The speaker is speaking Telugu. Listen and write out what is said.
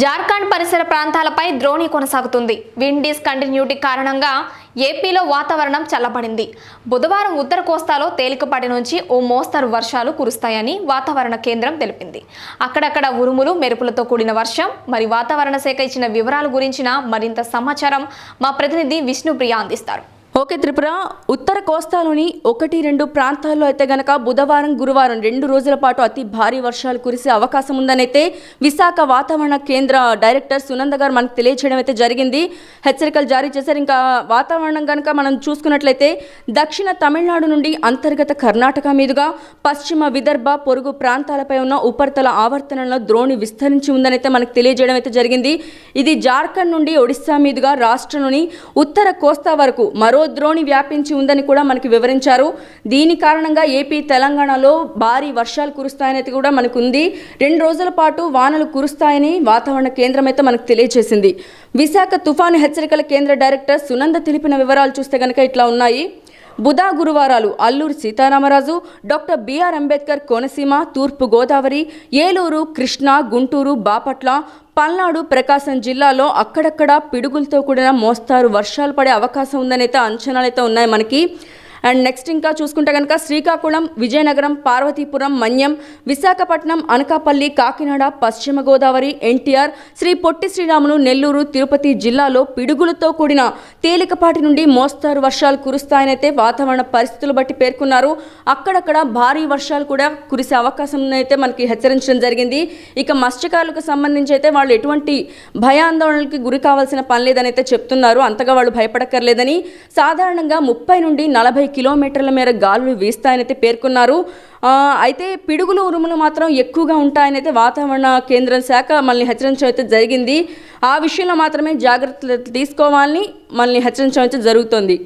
జార్ఖండ్ పరిసర ప్రాంతాలపై ద్రోణి కొనసాగుతుంది. విండీస్ కంటిన్యూటీ కారణంగా ఏపీలో వాతావరణం చల్లబడింది. బుధవారం ఉత్తర కోస్తాలో తేలికపాటి నుంచి ఓ మోస్తరు వర్షాలు కురుస్తాయని వాతావరణ కేంద్రం తెలిపింది. అక్కడక్కడ ఉరుములు మెరుపులతో కూడిన వర్షం మరి వాతావరణ శాఖ ఇచ్చిన వివరాల గురించిన మరింత సమాచారం మా ప్రతినిధి విష్ణుప్రియ అందిస్తారు. ఓకే త్రిపుర ఉత్తర కోస్తాలోని ఒకటి రెండు ప్రాంతాల్లో అయితే గనక బుధవారం గురువారం రెండు రోజుల పాటు అతి భారీ వర్షాలు కురిసే అవకాశం ఉందనైతే విశాఖ వాతావరణ కేంద్ర డైరెక్టర్ సునంద గారు మనకు తెలియచేయడం అయితే జరిగింది. హెచ్చరికలు జారీ చేశారు. ఇంకా వాతావరణం కనుక మనం చూసుకున్నట్లయితే దక్షిణ తమిళనాడు నుండి అంతర్గత కర్ణాటక మీదుగా పశ్చిమ విదర్భ పొరుగు ప్రాంతాలపై ఉన్న ఉపరితల ఆవర్తనంలో ద్రోణి విస్తరించి ఉందనైతే మనకు తెలియజేయడం అయితే జరిగింది. ఇది జార్ఖండ్ నుండి ఒడిశా మీదుగా రాష్ట్రంలోని ఉత్తర కోస్తా వరకు మరో ద్రోణి వ్యాపించి ఉందని కూడా మనకి వివరించారు. దీని కారణంగా ఏపీ తెలంగాణలో భారీ వర్షాలు కురుస్తాయనేది కూడా మనకుంది. రెండు రోజుల పాటు వానలు కురుస్తాయని వాతావరణ కేంద్రం అయితే మనకు తెలియజేసింది. విశాఖ తుఫాను హెచ్చరికల కేంద్ర డైరెక్టర్ సునంద తెలిపిన వివరాలు చూస్తే కనుక ఇట్లా ఉన్నాయి. బుధ గురువారాలు అల్లూరు సీతారామరాజు డాక్టర్ బిఆర్ అంబేద్కర్ కోనసీమ తూర్పు గోదావరి ఏలూరు కృష్ణా గుంటూరు బాపట్ల పల్నాడు ప్రకాశం జిల్లాలో అక్కడక్కడ పిడుగులతో కూడిన మోస్తారు వర్షాలు పడే అవకాశం ఉందనైతే అంచనాలైతే ఉన్నాయి మనకి. అండ్ నెక్స్ట్ ఇంకా చూసుకుంటే కనుక శ్రీకాకుళం విజయనగరం పార్వతీపురం మన్యం విశాఖపట్నం అనకాపల్లి కాకినాడ పశ్చిమ గోదావరి ఎన్టీఆర్ శ్రీ పొట్టి శ్రీరాములు నెల్లూరు తిరుపతి జిల్లాలో పిడుగులతో కూడిన తేలికపాటి నుండి మోస్తారు వర్షాలు కురుస్తాయనైతే వాతావరణ పరిస్థితులు బట్టి పేర్కొన్నారు. అక్కడక్కడ భారీ వర్షాలు కూడా కురిసే అవకాశం అయితే మనకి హెచ్చరించడం జరిగింది. ఇక మత్స్యకారులకు సంబంధించి అయితే వాళ్ళు ఎటువంటి భయాందోళనలకి గురి కావాల్సిన పని లేదని అయితే చెప్తున్నారు. అంతగా వాళ్ళు భయపడక్కర్లేదని. సాధారణంగా ముప్పై నుండి నలభై కిలోమీటర్ల మేర గాలులు వీస్తాయనైతే పేర్కొన్నారు. అయితే పిడుగులు ఉరుములు మాత్రం ఎక్కువగా ఉంటాయనైతే వాతావరణ కేంద్రం శాఖ మనల్ని హెచ్చరించడం అయితే జరిగింది. ఆ విషయంలో మాత్రమే జాగ్రత్తలు తీసుకోవాలని మనల్ని హెచ్చరించడం అయితే జరుగుతుంది.